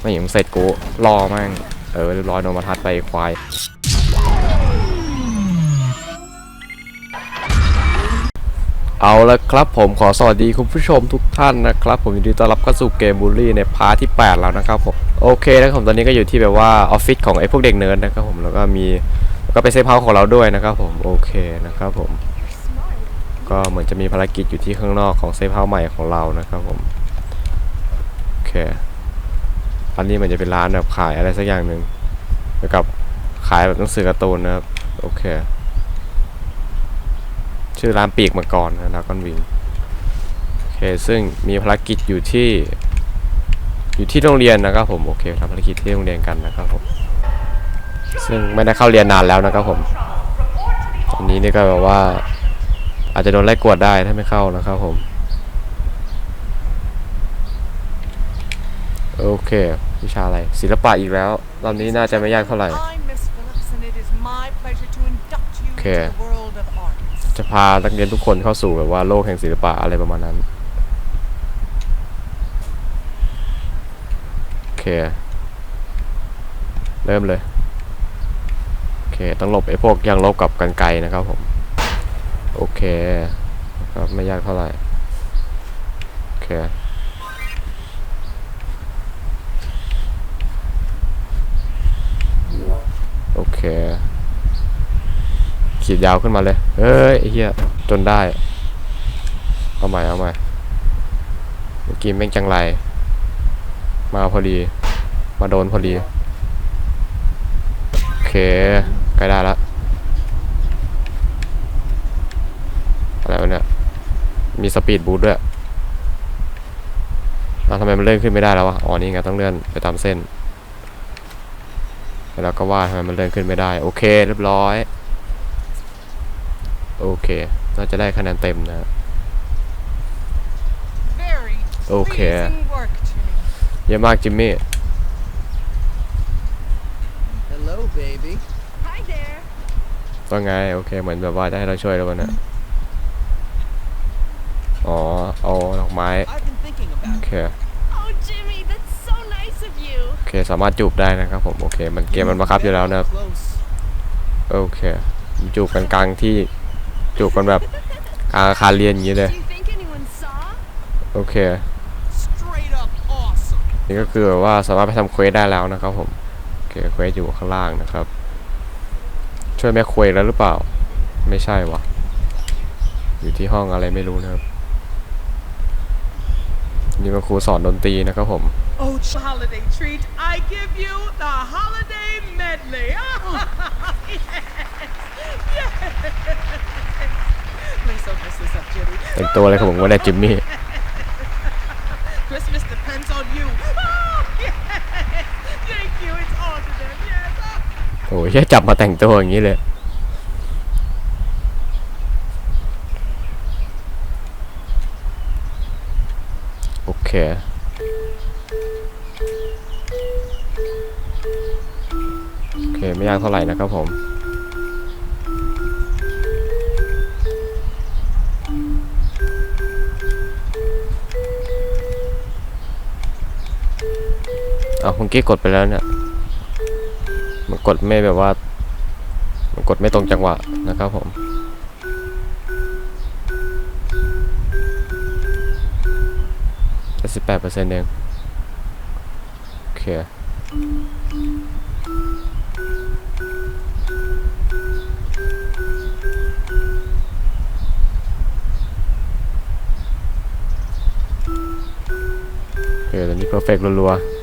ไม่อย่างเสร็จกูรอแม่งเออเรียบร้อยโดนมาทัดไปควายเอาละครับผมขอสวัสดีคุณผู้ชมทุกท่านนะครับ ผมยินดีต้อนรับเข้าสู่เกมบูลลี่ในพาร์ทที่ 8 แล้วนะครับผมโอเคนะครับผมตอนนี้ก็อยู่ที่แบบว่าออฟฟิศของไอ้พวกเด็กเนิร์ดนะครับผมแล้วก็มีแล้วก็เป็นเซฟเฮาส์ของเราด้วยนะครับผมโอเคนะครับผม ก็เหมือนจะมีภารกิจอยู่ที่ข้างนอกของเซฟเฮาส์ใหม่ของเรานะครับผมโอเค อันนี้มันจะเป็นร้านแบบขายอะไรสักอย่างหนึ่งเกี่ยวกับขายแบบหนังสือการ์ตูนนะครับ โอเค ชื่อร้านปีกมาก่อนนะดากอนวิงโอเค ซึ่งมีภารกิจอยู่ที่ อยู่ที่โรงเรียนนะครับผม โอเคทำภารกิจที่โรงเรียนกันนะครับผม ซึ่งไม่ได้เข้าเรียนนานแล้วนะครับผมตอนนี้นี่ก็แบบว่า อาจจะโดนไล่กวดได้ถ้าไม่เข้านะครับผมโอเค วิชาอะไรศิลปะอีกแล้วรอบนี้น่าจะไม่ยากเท่าไหร่ I'm Miss Phillips, and it is my pleasure to induct you Okay. into the world of art. จะพานักเรียนทุกคนเข้าสู่แบบว่าโลกแห่งศิลปะอะไรประมาณนั้นโอเคเริ่มเลยโอเคต้องหลบไอ้พวกยางลบกับกันไกรนะครับผมโอเคก็ไม่ยากเท่าไหร่โอเค โอเค ขีดยาวขึ้นมาเลย เฮ้ยเหี้ยจนได้ เอาใหม่เอาใหม่เมื่อกี้แม่งจังไร มาพอดี มาโดนพอดี โอเคใกล้ได้ละอะไรวะเนี่ย มีสปีดบูทด้วยแล้วทำไมมันเลื่อนขึ้นไม่ได้แล้ววะ อ๋อนี่ไงต้องเลื่อนไปตามเส้น แล้วก็ว่าทำไมมันเลื่อนขึ้นไม่ได้ โอเค เรียบร้อย โอเคน่าจะได้คะแนนเต็มนะ Very Okay. pleasing work to me. เยี่ยมมากจิมมี่ Hello, baby. Hi there. ว่าไง โอเค เหมือนแบบว่าจะให้เราช่วยแล้ววันนะอ๋อ เอาดอกไม้ I've been thinking โอ about เค Oh, Jimmy, that's so nice of you. โอเค สามารถจูบได้นะครับผม โอเค มันเกมมันบังคับอยู่แล้วนะครับ Close. โอเค จูบกันกลางที่ จูบกันแบบกลางอาคารเรียนอย่างนี้เลย Do you think anyone saw? โอเค Straight up awesome. นี่ก็คือแบบว่าสามารถไปทำเควสได้แล้วนะครับผม โอเคเควสอยู่ข้างล่างนะครับ ช่วยแม่เควสแล้วหรือเปล่า ไม่ใช่วะอยู่ที่ห้องอะไรไม่รู้นะครับ นี่มันครูสอนดนตรีนะครับผม Oh, ch- holiday treat. I give you the แต่งตัวอะไรของผมว่าได้จิมมี่ Christmas depends on you. Oh, yes. Thank you. It's on to them. Yes. โอ้ยแค่จับมาแต่งตัวอย่างนี้เลยโอเคโอเค ไม่ยากเท่าไหร่นะครับผม เอาเมื่อกี้กดไปแล้วเนี่ย มันกดไม่แบบว่า มันกดไม่ตรงจังหวะนะครับผมแค่สิบแปดเปอร์เซ็นต์เองโอเคโอเคตอนนี้เพอร์เฟกต์รัวๆ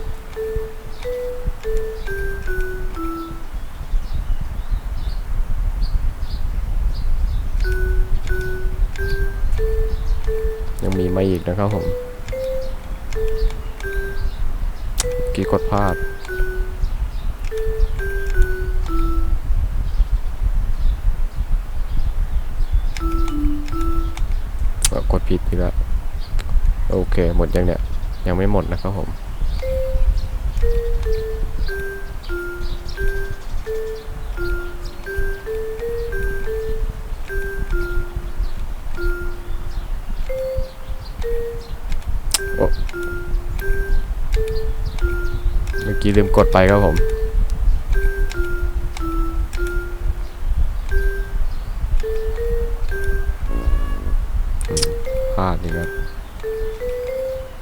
ผิดอีกแล้วโอเค หมดยังเนี่ย ยังไม่หมดนะครับผม เมื่อกี้ลืมกดไปครับผม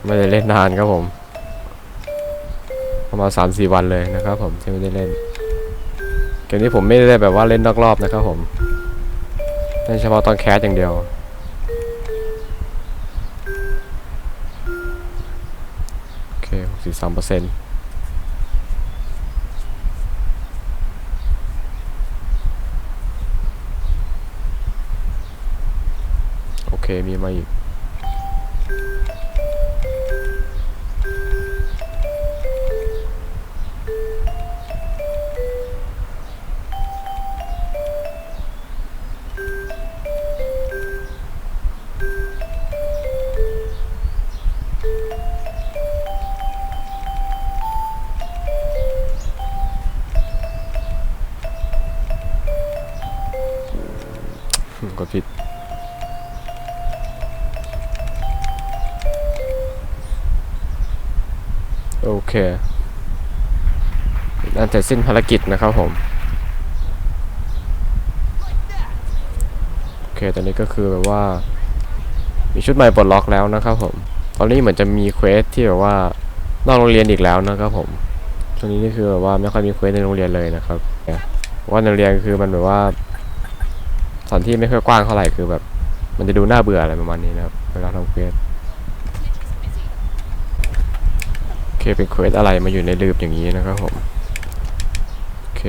ไม่ได้เล่นนานครับผมประมาณสามสี่วันเลยนะครับผมที่ไม่ได้เล่นเกมนี้ผมไม่ได้แบบว่าเล่นนอกรอบนะครับผมเล่นเฉพาะตอนแคสอย่างเดียว โอเค63เปอร์เซ็นต์โอเคมีมาอีก กดผิด โอเคน่าจะสิ้นภารกิจนะครับผม โอเค ตอนนี้ก็คือแบบว่า มีชุดใหม่ปลดล็อกแล้วนะครับผม ตอนนี้เหมือนจะมีเควสที่แบบว่านอกโรงเรียนอีกแล้วนะครับผมช่วงนี้นี่คือแบบว่าไม่ค่อยมีเควสในโรงเรียนเลยนะครับว่าในโรงเรียนคือมันแบบว่า สถานที่ไม่ค่อยกว้างเท่าไหร่คือแบบ มันจะดูน่าเบื่ออะไรประมาณนี้นะครับเวลาทำเควสโอเคเป็นเควสอะไรมาอยู่ในลืบอย่างนี้นะครับผมโอเค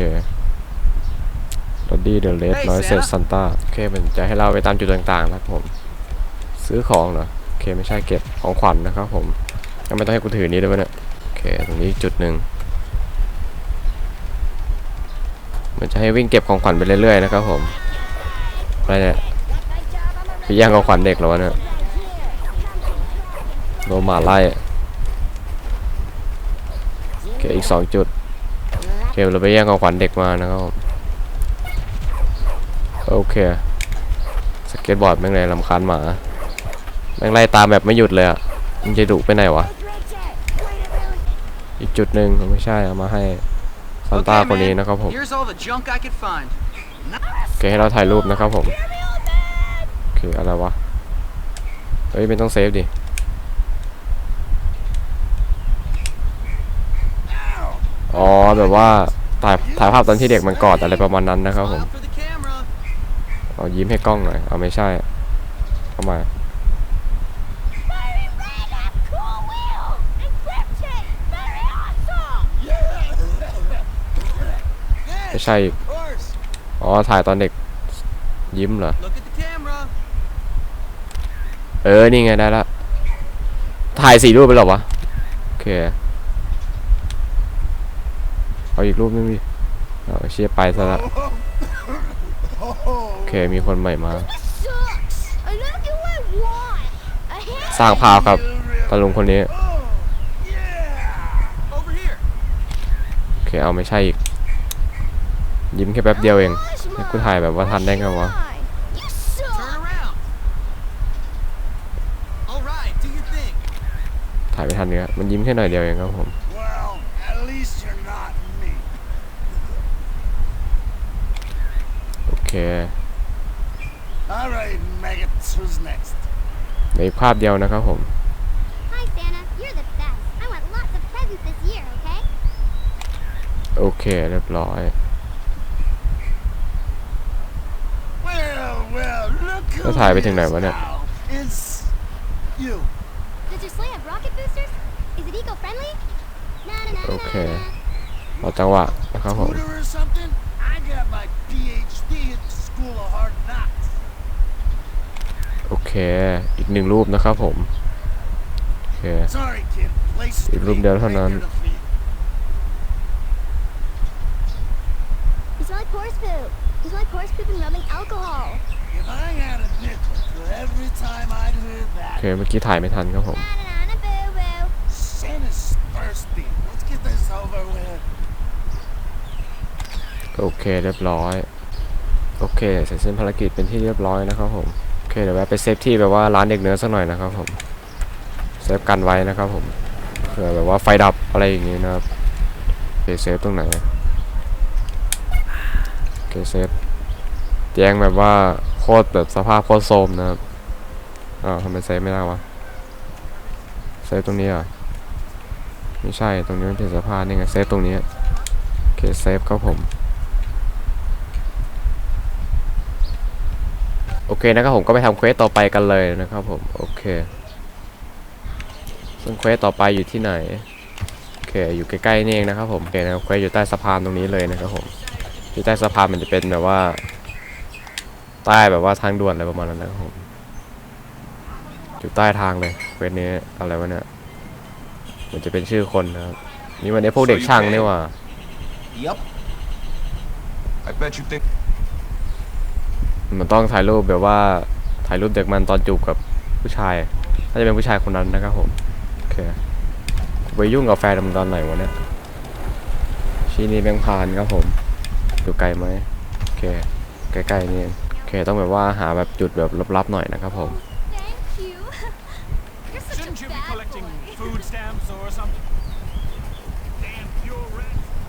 Doddy the Red Hey, Noise Santa. Santa โอเคมันจะให้เราไปตามจุดต่างๆนะครับผม ซื้อของเหรอโอเคไม่ใช่เก็บของขวัญนะครับผมยังไม่ต้องให้กูถือนี้ด้วยวะเนี่ยโอเคตรงนี้อีกจุดหนึ่งมันจะให้วิ่งเก็บของขวัญไปเรื่อยๆนะครับผม อะไรเนี่ยไปแย่งของขวัญเด็กเหรอวะเนี่ยโดนหมาไล่โอเคอีกสองจุดโอเคเราไปแย่งของขวัญเด็กมานะครับผมโอเคสเก็ตบอร์ดแม่งเลยลำคาญหมาแม่งไล่ตามแบบไม่หยุดเลยอะมันจะดุไปไหนวะอีกจุดหนึ่งไม่ใช่เอามาให้ซันต้า Okay, คนนี้ man. นะครับผม โอเคให้เราถ่ายรูปนะครับผมโอเคอะไรวะเฮ้ยไม่ต้องเซฟดิอ๋อแบบว่าถ่ายถ่ายภาพตอนที่เด็กมันกอดอะไรประมาณนั้นนะครับผมเอายิ้มให้กล้องหน่อยเอาไม่ใช่เข้ามาไม่ใช่อีก อ๋อ ถ่ายตอนเด็กยิ้มเหรอ Look at the camera. เออ นี่ไงได้ละ ถ่ายสี่รูปไปหรอวะ โอเค เอาอีกรูปนึงดิเอาเชียไปซะละ โอเค มีคนใหม่มา This sucks! I don't do what I want! I hate สร้างภาพครับตาลุงคนนี้ Over here. โอเค เอาไม่ใช่อีก ยิ้มแค่แป๊บเดียวเองให้กูถ่ายแบบว่าทันได้ไงวะ You Turn suck! around. All right, do your thing. ถ่ายไม่ทันเนื้อมันยิ้มแค่หน่อยเดียวเองครับผม Well, at least you're not me. โอเค All right, maggots, who's next? เหลืออีกภาพเดียวนะครับผม Hi, Santa. You're the best. I want lots of presents this year, okay? โอเคเรียบร้อย look who แล้วถ่ายไปถึงไหนวะเนี่ย is now. It's you. Does your sleigh have rocket boosters? Is it eco-friendly? Na na na na Okay. na. รอจังหวะนะครับผม Tutor or something? I got my PhD at the School of Hard Knocks. โอเค อีกหนึ่งรูปนะครับผม โอเค Sorry, kid. Place อีกรูปเดียวเท่านั้น You smell like horse poop. You smell like horse poop and rubbing alcohol. If I had a nickel for every time I'd heard โอ that, เคเมื่อกี้ถ่ายไม่ทันครับผม Na na na na boo boo. Santa's thirsty. Let's get this over with. โอเคเรียบร้อย โอเคเสร็จสิ้นภารกิจเป็นที่เรียบร้อยนะครับผมโอเคเดี๋ยวแวะไปเซฟที่แบบว่าร้านเด็กเนื้อสักหน่อยนะครับผมเซฟกันไว้นะครับผมเผื่อแบบว่าไฟดับอะไรอย่างงี้นะครับเคเซฟตรงไหนโอ เคเซฟเตียงแบบว่าโคตรแบบสภาพโคตรโทรมนะครับอ้าวทำไมเซฟไม่ได้วะเซฟตรงนี้อะไม่ใช่ตรงนี้มันเป็นสภาพนี่ไงเซฟตรงนี้โอเคเซฟครับผมโอเคนะครับผมก็ไปทำเควสต่อไปกันเลยนะครับผมโอเคซึ่งเควสต่อไปอยู่ที่ไหนโอเคอยู่ใกล้ๆนี่เองนะครับผมโอเคนะเควสอยู่ใต้สะพานตรงนี้เลยนะครับผม อยู่ใต้สะพานมันจะเป็นแบบว่า ใต้แบบว่าทางด่วนอะไรประมาณนั้นนะครับผมอยู่ใต้ทางเลยเควสนี้อะไรวะเนี่ยมันจะเป็นชื่อคนนะครับนี่มันไอพวกเด็กช่างนี่หว่า Yep. I bet you think มันต้องถ่ายรูปแบบว่าถ่ายรูปเด็กมันตอนจูบกับผู้ชายน่าจะเป็นผู้ชายคนนั้นนะครับผมโอเคไปยุ่งกับแฟนมันตอนไหนวะเนี่ยชีนี่แบงพานครับผม อยู่ไกลไหมโอเคใกล้ๆนี่โอเคต้องแบบว่าหาแบบจุดแบบลับๆหน่อยนะครับผม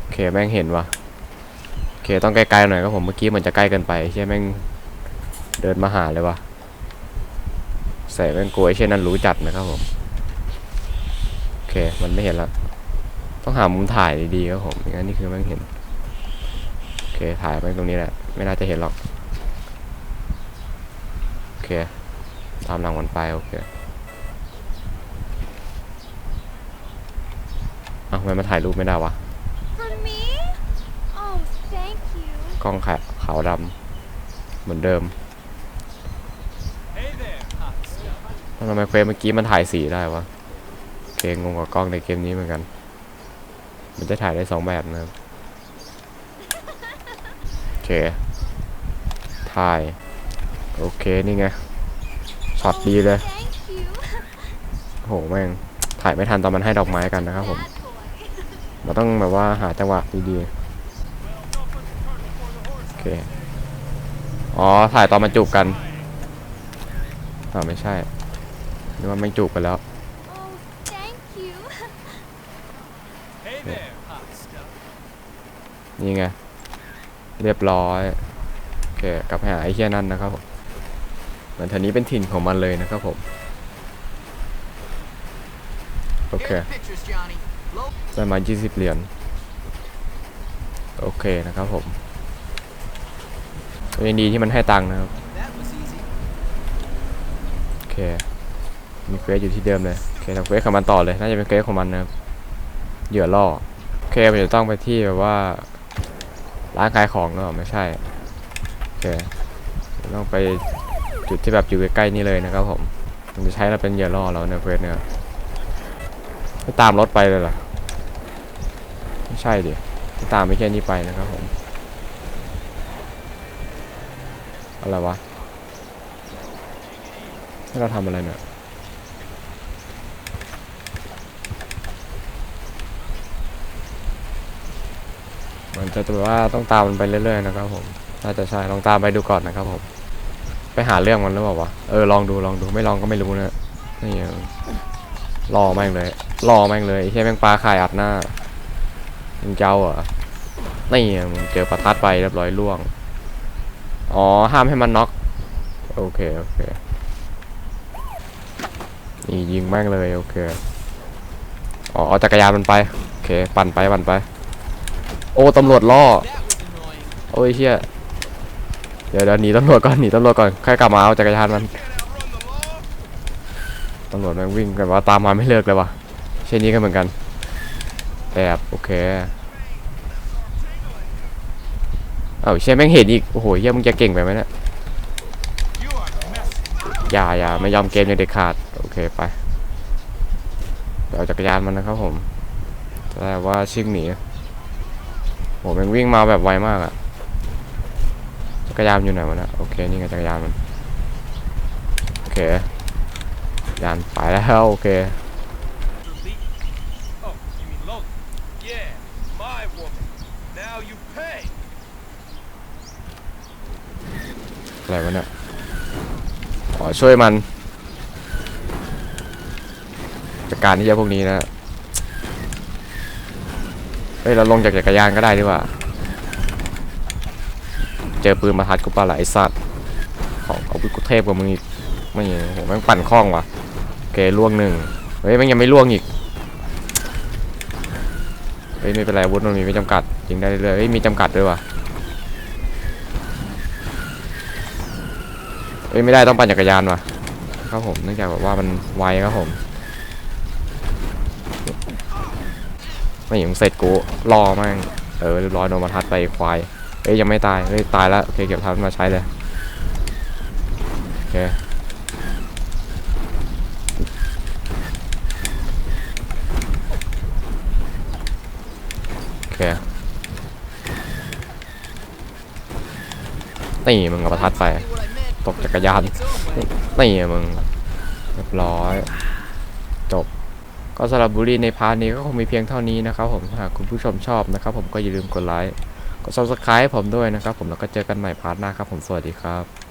โอเคแม่งเห็นวะโอเคต้องใกล้ๆหน่อยครับผมเมื่อกี้มันจะใกล้เกินไปใช่แม่งเดินมาหาเลยวะใส่แม่งกลัวไอ้เช่นนั้นรู้จัดนะครับผมโอเคมันไม่เห็นแล้วต้องหามุมถ่ายดีๆครับผมไม่งั้นนี่คือแม่งเห็น เค ถ่ายไปตรงนี้แหละ ไม่น่าจะเห็นหรอก โอเค ตามหลังมันไป โอเคเอ้าทำไมมาถ่ายรูปไม่ได้วะ For me? Oh, thank you. กล้องขาวขาวดำเหมือนเดิม Hey there, hot stuff. ทำไมเควสเมื่อกี้มันถ่ายสีได้วะโอเคงงกับกล้องในเกมนี้เหมือนกัน มันจะถ่ายได้สองแบบนะครับโอ เค ถ่าย โอเค นี่ไง ช็อตดีเลย โห แม่ง ถ่ายไม่ทันตอนมันให้ดอกไม้กันนะครับผม เราต้องแบบว่าหาจังหวะดีๆ โอเค อ๋อ ถ่ายตอนมันจูบกันอ่ไม่ใช่นึกว่าไม่จูบกันแล้วนี่ไง เรียบร้อยโอเคกลับไปหาไอ้เหี้ยนั่นนะครับผมเหมือนแถวนี้เป็นถิ่นของมันเลยนะครับผมโอเคได้มา 20 เหรียญโอเคนะครับผมยังดีที่มันให้ตังค์นะครับโอเคมีเควสอยู่ที่เดิมเลยโอเคทำเควสของมันต่อเลยน่าจะเป็นเควสของมันนะครับเหยื่อล่อโอเคมันจะต้องไปที่แบบว่า ร้านขายของเนอะไม่ใช่โอเคต้องไปจุดที่แบบอยู่ใกล้ๆนี่เลยนะครับผมมันจะใช้เราเป็นเหยื่อล่อเราในเควสเนี่ยไม่ตามรถไปเลยเหรอไม่ใช่ดิไม่ตามไม่แค่นี้ไปนะครับผมอะไรวะให้เราทำอะไรเนี่ย มันจะแบบว่าต้องตามมันไปเรื่อยๆนะครับผมน่าจะใช่ลองตามไปดูก่อนนะครับผมไปหาเรื่องมันหรือเปล่าวะเออลองดูลองดูไม่ลองก็ไม่รู้นะนี่รอแม่งเลยรอแม่งเลยไอ้เฮียแม่งปลาข่ายอัดหน้ามึงเจ้าเหรอนี่มึงเจอประทัดไปเรียบร้อยล่วงอ๋อห้ามให้มันน็อกโอเคโอเคนี่ยิงแม่งเลยโอเคอ๋อเอาจักรยานมันไปโอเคปั่นไปปั่นไป โอ้ตำรวจล่อโอ้ยเชี่ยเดี๋ยวเดี๋ยวหนีตำรวจก่อนหนีตำรวจก่อนค่อยกลับมาเอาจักรยานมันตำรวจแม่งวิ่งแบบว่าตามมาไม่เลิกเลยวะเช่นนี้ก็เหมือนกันแอบโอเคเอาเชี่ยแม่งเห็นอีกโอ้โหเฮียมึงจะเก่งไปไหมเนี่ยอย่าอย่าไม่ยอมเกมอย่างเด็ดขาดโอเคไปเดี๋ยวเอาจักรยานมันนะครับผมแต่ว่าชิ่งหนี โหแม่งวิ่งมาแบบไวมากอะจักรยานอยู่ไหนวะนะโอเคนี่ไงจักรยานมันโอเคยานไปแล้วโอเคอะไรวะเนี่ยอ๋อช่วยมันจัดการที่เจ้าพวกนี้นะ เฮ้ยเราลงจากจักรยานก็ได้ดีกว่า เจอปืนมาทัดกูปล่ะไอสัตว์ของเอาปืนกูเทพกว่ามึงอีกไม่โอ้โหแม่งปั่นคล่องว่ะโอเคล่วงหนึ่งเฮ้ยแม่งยังไม่ล่วงอีกเฮ้ยไม่เป็นไรวุธมันมีไม่จำกัดยิงได้เรื่อยเฮ้ยมีจำกัดด้วยว่ะเฮ้ยไม่ได้ต้องปั่นจักรยานว่ะครับผมเนื่องจากแบบว่ามันไวครับผม ไม่ยังเสร็จกูรอแม่งเออเรียบร้อยโดนมาทัดไปควายเอ้ยยังไม่ตายเฮ้ยตายแล้วโอเคเก็บทัดมาใช้เลยโอเคโอเคนี่มึงเอาประทัดไปตกจักรยานนี่มึงเรียบร้อย ก็สำหรับบุรีในพาร์ทนี้ก็คงมีเพียงเท่านี้นะครับผมหากคุณผู้ชมชอบนะครับผมก็อย่าลืมกดไลค์กด subscribe ผมด้วยนะครับผมแล้วก็เจอกันใหม่พาร์ทหน้าครับผมสวัสดีครับ